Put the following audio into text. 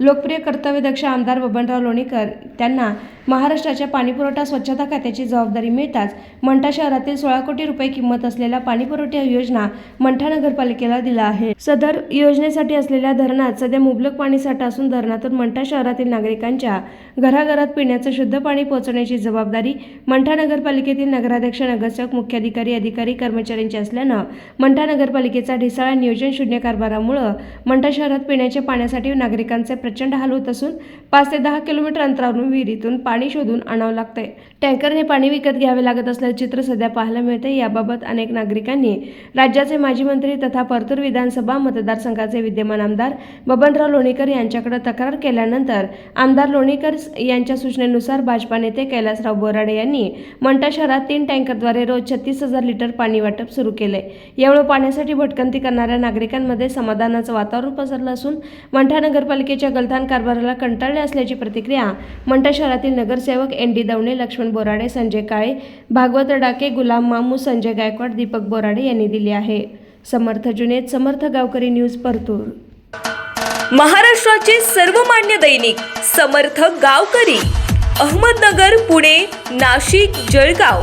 लोकप्रिय कर्तव्यदक्ष आमदार बबनराव लोणीकर त्यांना महाराष्ट्राच्या पाणीपुरवठा स्वच्छता खात्याची जबाबदारी मिळताच मंठा शहरातील सोळा कोटी रुपये किंमत असलेल्या पाणीपुरवठा योजना मंठा नगरपालिकेला दिला आहे. सदर योजनेसाठी असलेल्या धरणात सध्या मुबलक पाणीसाठा असून धरणातून मंठा शहरातील नागरिकांच्या घराघरात पिण्याचं शुद्ध पाणी पोहोचवण्याची जबाबदारी मंठा नगरपालिकेतील नगराध्यक्ष नगरसेवक मुख्याधिकारी अधिकारी कर्मचाऱ्यांची असल्यानं मंठा नगरपालिकेचा ढिसाळा नियोजन शून्य कारभारामुळं मंठा शहरात पिण्याच्या पाण्यासाठी नागरिकांचे प्रचंड हाल होत असून पाच ते दहा किलोमीटर अंतरावरून विहिरीतून पाणी शोधून आणावं लागतंय. टँकरने पाणी विकत घ्यावे लागत असल्याचे चित्र सध्या पाहायला मिळते याबाबत अनेक नागरिकांनी राज्याचे माजी मंत्री तथा परतूर विधानसभा मतदारसंघाचे विद्यमान आमदार बबनराव लोणीकर यांच्याकडे तक्रार केल्यानंतर आमदार लोणीकर यांच्या सूचनेनुसार भाजपा नेते कैलासराव बोराडे यांनी मंठा शहरात तीन टँकरद्वारे रोज छत्तीस हजार लिटर पाणी वाटप सुरू केले यामुळे पाण्यासाठी भटकंती करणाऱ्या नागरिकांमध्ये समाधानाचं वातावरण पसरलं असून मंठा नगरपालिकेच्या गलथान कारभाराला कंटाळले असल्याची प्रतिक्रिया मंठा शहरातील नगरसेवक एन डी दवणे लक्ष्मण बोराडे संजय काळे भागवत डाके गुलाम मामू संजय गायकवाड दीपक बोराडे यांनी दिली आहे. समर्थ जुनेद समर्थ गावकरी न्यूज परतूर. महाराष्ट्राचे सर्वमान्य दैनिक समर्थ गावकरी. अहमदनगर पुणे नाशिक जळगाव.